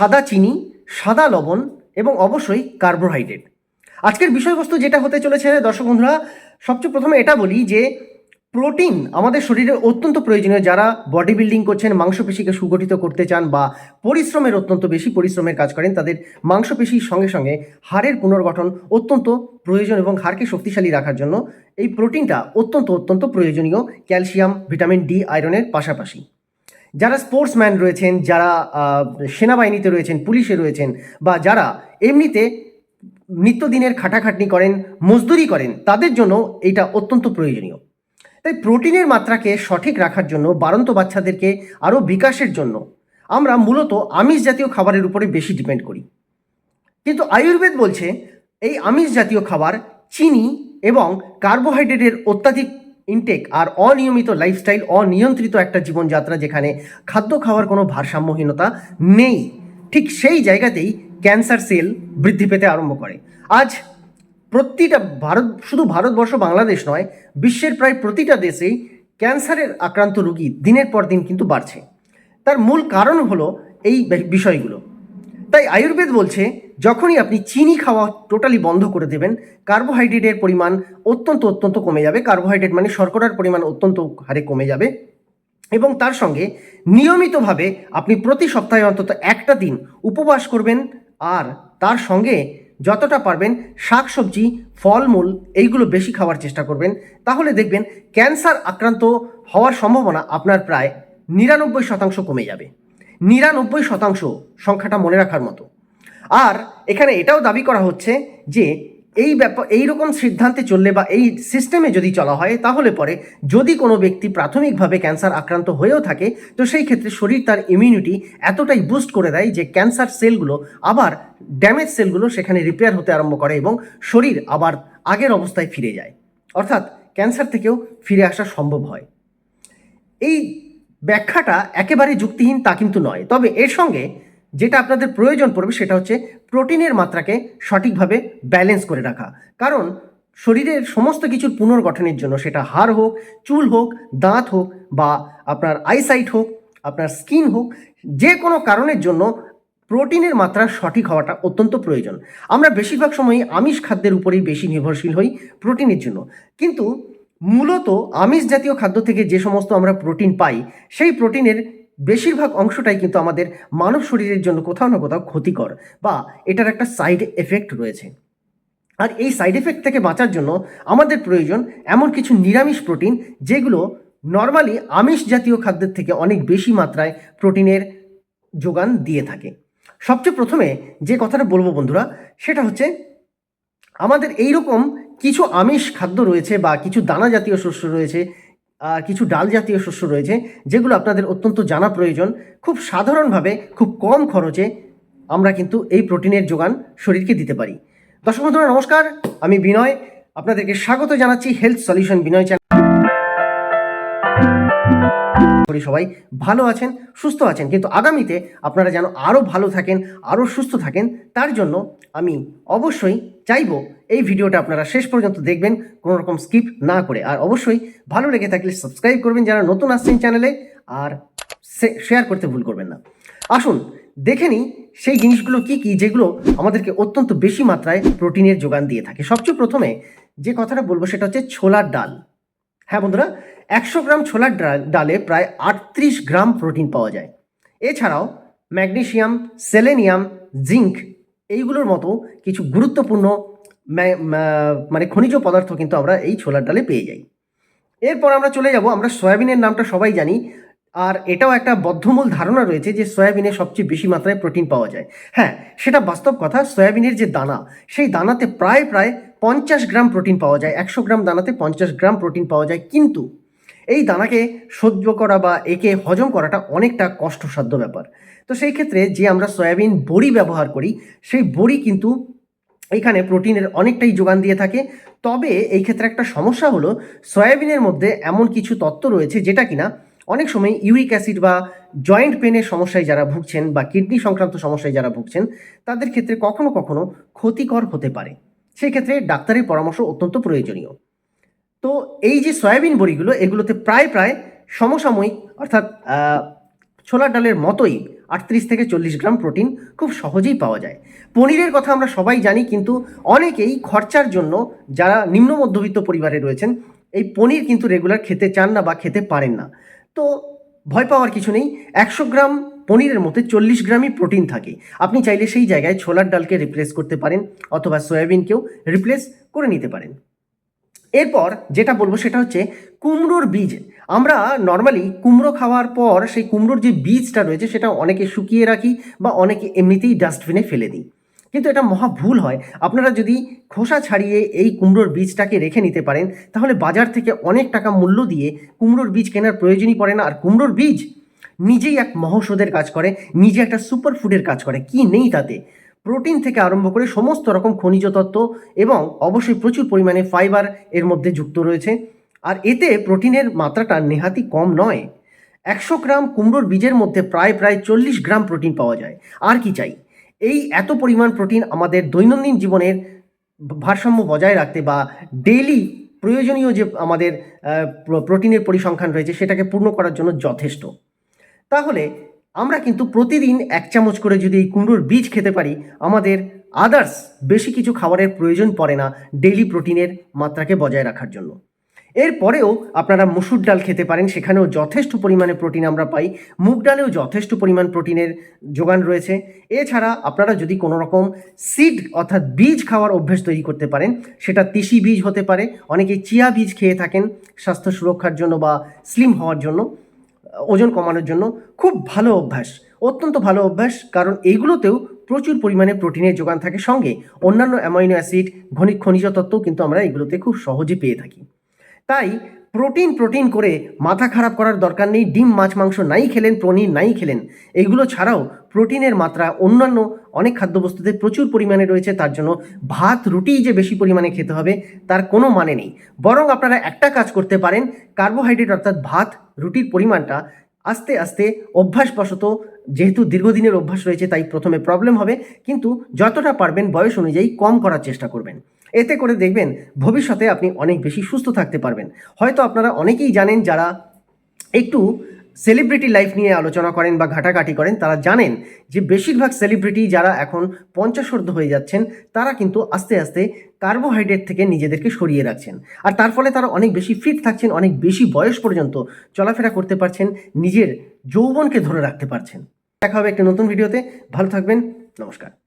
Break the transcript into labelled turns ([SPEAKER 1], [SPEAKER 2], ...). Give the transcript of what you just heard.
[SPEAKER 1] সাদা চিনি, সাদা লবণ এবং অবশ্যই কার্বোহাইড্রেট। আজকের বিষয়বস্তু যেটা হতে চলেছে, দর্শক বন্ধুরা, সবচেয়ে প্রথমে এটা বলি যে প্রোটিন আমাদের শরীরে অত্যন্ত প্রয়োজনীয়। যারা বডি বিল্ডিং করছেন, মাংসপেশিকে সুগঠিত করতে চান বা পরিশ্রমের অত্যন্ত বেশি পরিশ্রমের কাজ করেন, তাদের মাংসপেশির সঙ্গে সঙ্গে হাড়ের পুনর্গঠন অত্যন্ত প্রয়োজন এবং হাড়কে শক্তিশালী রাখার জন্য এই প্রোটিনটা অত্যন্ত অত্যন্ত প্রয়োজনীয়। ক্যালসিয়াম, ভিটামিন ডি, আয়রনের পাশাপাশি। যারা স্পোর্টসম্যান রয়েছেন, যারা সেনাবাহিনীতে রয়েছেন, পুলিশে রয়েছেন, বা যারা এমনিতে নিত্যদিনের খাটাখাটনি করেন, মজদুরি করেন, তাদের জন্য এটা অত্যন্ত প্রয়োজনীয়। তাই প্রোটিনের মাত্রাকে সঠিক রাখার জন্য, বাড়ন্ত বাচ্চাদেরকে আরও বিকাশের জন্য আমরা মূলত আমিষ জাতীয় খাবারের উপরে বেশি ডিপেন্ড করি। কিন্তু আয়ুর্বেদ বলছে, এই আমিষ জাতীয় খাবার চিনি এবং কার্বোহাইড্রেটের অত্যাধিক ইনটেক আর অনিয়মিত লাইফস্টাইল অনিয়ন্ত্রিত একটা জীবনযাত্রা যেখানে খাদ্য খাওয়ার কোনো ভারসাম্যহীনতা নেই, ঠিক সেই জায়গাতেই ক্যান্সার সেল বৃদ্ধি পেতে আরম্ভ করে। আজ প্রতিটা ভারত, শুধু ভারতবর্ষ, বাংলাদেশ নয়, বিশ্বের প্রায় প্রতিটা দেশেই ক্যান্সারের আক্রান্ত রুগী দিনের পর দিন কিন্তু বাড়ছে। তার মূল কারণ হলো এই বিষয়গুলো। তাই আয়ুর্বেদ বলছে যখনই আপনি চিনি খাওয়া টোটালি বন্ধ করে দেবেন কার্বোহাইড্রেটের পরিমাণ অত্যন্ত অত্যন্ত কমে যাবে। কার্বোহাইড্রেট মানে শর্করার পরিমাণ অত্যন্ত হারে কমে যাবে। এবং তার সঙ্গে নিয়মিতভাবে আপনি প্রতি সপ্তাহে অন্তত একটা দিন উপবাস করবেন আর তার সঙ্গে যতটা পারবেন শাকসবজি, ফলমূল এইগুলো বেশি খাওয়ার চেষ্টা করবেন। তাহলে দেখবেন ক্যান্সার আক্রান্ত হওয়ার সম্ভাবনা আপনার প্রায় নিরানব্বই শতাংশ কমে যাবে। নিরানব্বই শতাংশ সংখ্যাটা মনে রাখার মতো। আর এখানে এটাও দাবি করা হচ্ছে যে এই ব্যাপার এই রকম সিদ্ধান্তে চললে বা এই সিস্টেমে যদি চলা হয়, তাহলে পরে যদি কোনো ব্যক্তি প্রাথমিকভাবে ক্যান্সার আক্রান্ত হয়েও থাকে, তো সেই ক্ষেত্রে শরীর তার ইমিউনিটি এতটাই বুস্ট করে দেয় যে ক্যান্সার সেলগুলো আবার ড্যামেজ সেলগুলো সেখানে রিপেয়ার হতে আরম্ভ করে এবং শরীর আবার আগের অবস্থায় ফিরে যায়। অর্থাৎ ক্যান্সার থেকেও ফিরে আসা সম্ভব হয়। এই ব্যাখ্যাটা একেবারে যুক্তিহীন তা কিন্তু নয়। তবে এর সঙ্গে যেটা আপনাদের প্রয়োজন পড়বে সেটা হচ্ছে প্রোটিনের মাত্রাকে সঠিকভাবে ব্যালেন্স করে রাখা। কারণ শরীরের সমস্ত কিছুর পুনর্গঠনের জন্য সেটা হাড় হোক, চুল হোক, দাঁত হোক বা আপনার আইসাইট হোক, আপনার স্কিন হোক, যে কোনো কারণের জন্য প্রোটিনের মাত্রা সঠিক হওয়াটা অত্যন্ত প্রয়োজন। আমরা বেশিরভাগ সময়ই আমিষ খাদ্যের উপরেই বেশি নির্ভরশীল হই প্রোটিনের জন্য। কিন্তু মূলত আমিষ জাতীয় খাদ্য থেকে যে সমস্ত আমরা প্রোটিন পাই, সেই প্রোটিনের বেশিরভাগ অংশটাই কিন্তু আমাদের মানব শরীরের জন্য কোথাও না কোথাও ক্ষতিকর বা এটার একটা সাইড এফেক্ট রয়েছে। আর এই সাইড এফেক্ট থেকে বাঁচার জন্য আমাদের প্রয়োজন এমন কিছু নিরামিষ প্রোটিন যেগুলো নর্মালি আমিষ জাতীয় খাদ্যের থেকে অনেক বেশি মাত্রায় প্রোটিনের যোগান দিয়ে থাকে। সবচেয়ে প্রথমে যে কথাটা বলব বন্ধুরা, সেটা হচ্ছে আমাদের এই রকম কিছু আমিষ খাদ্য রয়েছে বা কিছু দানা জাতীয় শস্য রয়েছে আর কিছু ডাল জাতীয় শস্য রয়েছে, যেগুলো আপনাদের অত্যন্ত জানা প্রয়োজন। খুব সাধারণভাবে খুব কম খরচে আমরা কিন্তু এই প্রোটিনের যোগান শরীরকে দিতে পারি। দর্শক বন্ধুরা, নমস্কার, আমি বিনয়। আপনাদেরকে স্বাগত জানাচ্ছি হেলথ সলিউশন বিনয় চ্যানেল। করি সবাই ভালো আছেন, সুস্থ আছেন। কিন্তু আগামীতে আপনারা যেন আরও ভালো থাকেন আরও সুস্থ থাকেন, তার জন্য আমি অবশ্যই চাইব এই ভিডিওটা আপনারা শেষ পর্যন্ত দেখবেন, কোনো রকম স্কিপ না করে। আর অবশ্যই ভালো লেগে থাকলে সাবস্ক্রাইব করবেন যারা নতুন আসছেন চ্যানেলে, আর শেয়ার করতে ভুল করবেন না। আসুন, দেখে নিই সেই জিনিসগুলো কি কি, যেগুলো আমাদেরকে অত্যন্ত বেশি মাত্রায় প্রোটিনের যোগান দিয়ে থাকে। সবচেয়ে প্রথমে যে কথাটা বলব সেটা হচ্ছে ছোলার ডাল। হ্যাঁ বন্ধুরা, একশো গ্রাম ছোলার ডালে প্রায় আটত্রিশ গ্রাম প্রোটিন পাওয়া যায়। এছাড়াও ম্যাগনেশিয়াম, সেলেনিয়াম, জিঙ্ক এইগুলোর মতো কিছু গুরুত্বপূর্ণ মানে খনিজ পদার্থ কিন্তু আমরা এই ছোলার ডালে পেয়ে যাই। এরপর আমরা চলে যাব, আমরা সয়াবিনের নামটা সবাই জানি, আর এটাও একটা বদ্ধমূল ধারণা রয়েছে যে সয়াবিনে সবচেয়ে বেশি মাত্রায় প্রোটিন পাওয়া যায়। হ্যাঁ সেটা বাস্তব কথা, সয়াবিনের যে দানা, সেই দানাতে প্রায় প্রায় পঞ্চাশ গ্রাম প্রোটিন পাওয়া যায়, একশো গ্রাম দানাতে পঞ্চাশ গ্রাম প্রোটিন পাওয়া যায়, কিন্তু এই দানাকে সহ্য করা বা একে হজম করাটা অনেকটা কষ্টসাধ্য ব্যাপার। তো সেই ক্ষেত্রে যে আমরা সয়াবিন বড়ি ব্যবহার করি, সেই বড়ি কিন্তু এখানে প্রোটিনের অনেকটাই যোগান দিয়ে থাকে। তবে এই ক্ষেত্রে একটা সমস্যা হলো, সয়াবিনের মধ্যে এমন কিছু তত্ত্ব রয়েছে যেটা কিনা অনেক সময় ইউরিক অ্যাসিড বা জয়েন্ট পেনের সমস্যায় যারা ভুগছেন বা কিডনি সংক্রান্ত সমস্যায় যারা ভুগছেন, তাদের ক্ষেত্রে কখনো কখনো ক্ষতিকর হতে পারে। সেই ক্ষেত্রে ডাক্তারের পরামর্শ অত্যন্ত প্রয়োজনীয়। তো এই যে সয়াবিন বড়িগুলো, এগুলোতে প্রায় প্রায় সমসাময়িক অর্থাৎ ছোলার ডালের মতোই আটত্রিশ থেকে চল্লিশ গ্রাম প্রোটিন খুব সহজেই পাওয়া যায়। পনিরের কথা আমরা সবাই জানি, কিন্তু অনেকেই খরচার জন্য যারা নিম্ন মধ্যবিত্ত পরিবারে রয়েছেন, এই পনির কিন্তু রেগুলার খেতে চান না বা খেতে পারেন না। তো ভয় পাওয়ার কিছু নেই। একশো গ্রাম পনিরের মধ্যে চল্লিশ গ্রামই প্রোটিন থাকে। আপনি চাইলে সেই জায়গায় ছোলার ডালকে রিপ্লেস করতে পারেন অথবা সয়াবিনকেও রিপ্লেস করে নিতে পারেন। এরপর যেটা বলব সেটা হচ্ছে কুমড়োর বীজ। আমরা নর্মালি কুমড়ো খাওয়ার পর সেই কুমড়োর যে বীজটা রয়েছে সেটা অনেকে শুকিয়ে রাখি বা অনেকে এমনিতেই ডাস্টবিনে ফেলে দিই। কিন্তু এটা মহা ভুল হয়। আপনারা যদি খোসা ছাড়িয়ে এই কুমড়োর বীজটাকে রেখে নিতে পারেন, তাহলে বাজার থেকে অনেক টাকা মূল্য দিয়ে কুমড়োর বীজ কেনার প্রয়োজনই পড়ে না। আর কুমড়োর বীজ নিজেই এক মহৌষধের কাজ করে নিজে একটা সুপার ফুডের কাজ করে, কি নেই তাতে? প্রোটিন থেকে আরম্ভ করে সমস্ত রকম খনিজ তত্ত্ব এবং অবশ্যই প্রচুর পরিমাণে ফাইবার এর মধ্যে যুক্ত রয়েছে। আর এতে প্রোটিনের মাত্রাটা নেহাতি কম নয়। একশো গ্রাম কুমড়োর বীজের মধ্যে প্রায় প্রায় চল্লিশ গ্রাম প্রোটিন পাওয়া যায়। আর কি চাই? এই এত পরিমাণ প্রোটিন আমাদের দৈনন্দিন জীবনের ভারসাম্য বজায় রাখতে বা ডেইলি প্রয়োজনীয় যে আমাদের প্রোটিনের পরিসংখ্যান রয়েছে, সেটাকে পূর্ণ করার জন্য যথেষ্ট। তাহলে আমরা কিন্তু প্রতিদিন এক চামচ করে যদি এই কুমড়োর বীজ খেতে পারি, আমাদের আদার্স বেশি কিছু খাবারের প্রয়োজন পড়ে না ডেলি প্রোটিনের মাত্রাকে বজায় রাখার জন্য। এরপরেও আপনারা মুসুর ডাল খেতে পারেন, সেখানেও যথেষ্ট পরিমাণে প্রোটিন আমরা পাই। মুগ ডালেও যথেষ্ট পরিমাণ প্রোটিনের যোগান রয়েছে। এছাড়া আপনারা যদি কোনো রকম সিড অর্থাৎ বীজ খাওয়ার অভ্যেস তৈরি করতে পারেন, সেটা তিসি বীজ হতে পারে। অনেকে চিয়া বীজ খেয়ে থাকেন স্বাস্থ্য সুরক্ষার জন্য বা স্লিম হওয়ার জন্য। ওজন কমানোর জন্য খুব ভালো অভ্যাস, অত্যন্ত ভালো অভ্যাস। কারণ এইগুলোতেও প্রচুর পরিমাণে প্রোটিনের যোগান থাকে সঙ্গে। অন্যান্য অ্যামাইনো অ্যাসিড ঘনিক খনিজ তত্ত্ব কিন্তু আমরা এগুলোতে খুব সহজে পেয়ে থাকি। তাই প্রোটিন প্রোটিন করে মাথা খারাপ করার দরকার নেই, ডিম, মাছ, মাংস নাই খেলেন, পনির নাই খেলেন। এগুলো ছাড়াও প্রোটিনের মাত্রা অন্যান্য অনেক খাদ্যবস্তুতে প্রচুর পরিমাণে রয়েছে, তার জন্য ভাত, রুটি যে বেশি পরিমাণে খেতে হবে, তার কোনো মানে নেই। বরং আপনারা একটা কাজ করতে পারেন, কার্বোহাইড্রেট অর্থাৎ ভাত, রুটির পরিমাণটা আস্তে আস্তে অভ্যাসবশত, যেহেতু দীর্ঘদিনের অভ্যাস রয়েছে, তাই প্রথমে প্রবলেম হবে, কিন্তু যতটা পারবেন বয়স অনুযায়ী কম করার চেষ্টা করবেন। এতে করে দেখবেন ভবিষ্যতে আপনি অনেক বেশি সুস্থ থাকতে পারবেন। হয়তো আপনারা অনেকেই জানেন যারা একটু সেলিব্রিটি লাইফ নিয়ে আলোচনা করেন বা ঘাটাঘাটি করেন, তারা জানেন যে বেশিরভাগ সেলিব্রিটি যারা এখন পঞ্চাশোর্ধ হয়ে যাচ্ছেন, তারা কিন্তু আস্তে আস্তে কার্বোহাইড্রেট থেকে নিজেদেরকে সরিয়ে রাখছেন। আর তার ফলে তারা অনেক বেশি ফিট থাকছেন, অনেক বেশি বয়স পর্যন্ত চলাফেরা করতে পারছেন, নিজের যৌবনকে ধরে রাখতে পারছেন। দেখা হবে একটা নতুন ভিডিওতে ভালো থাকবেন। নমস্কার।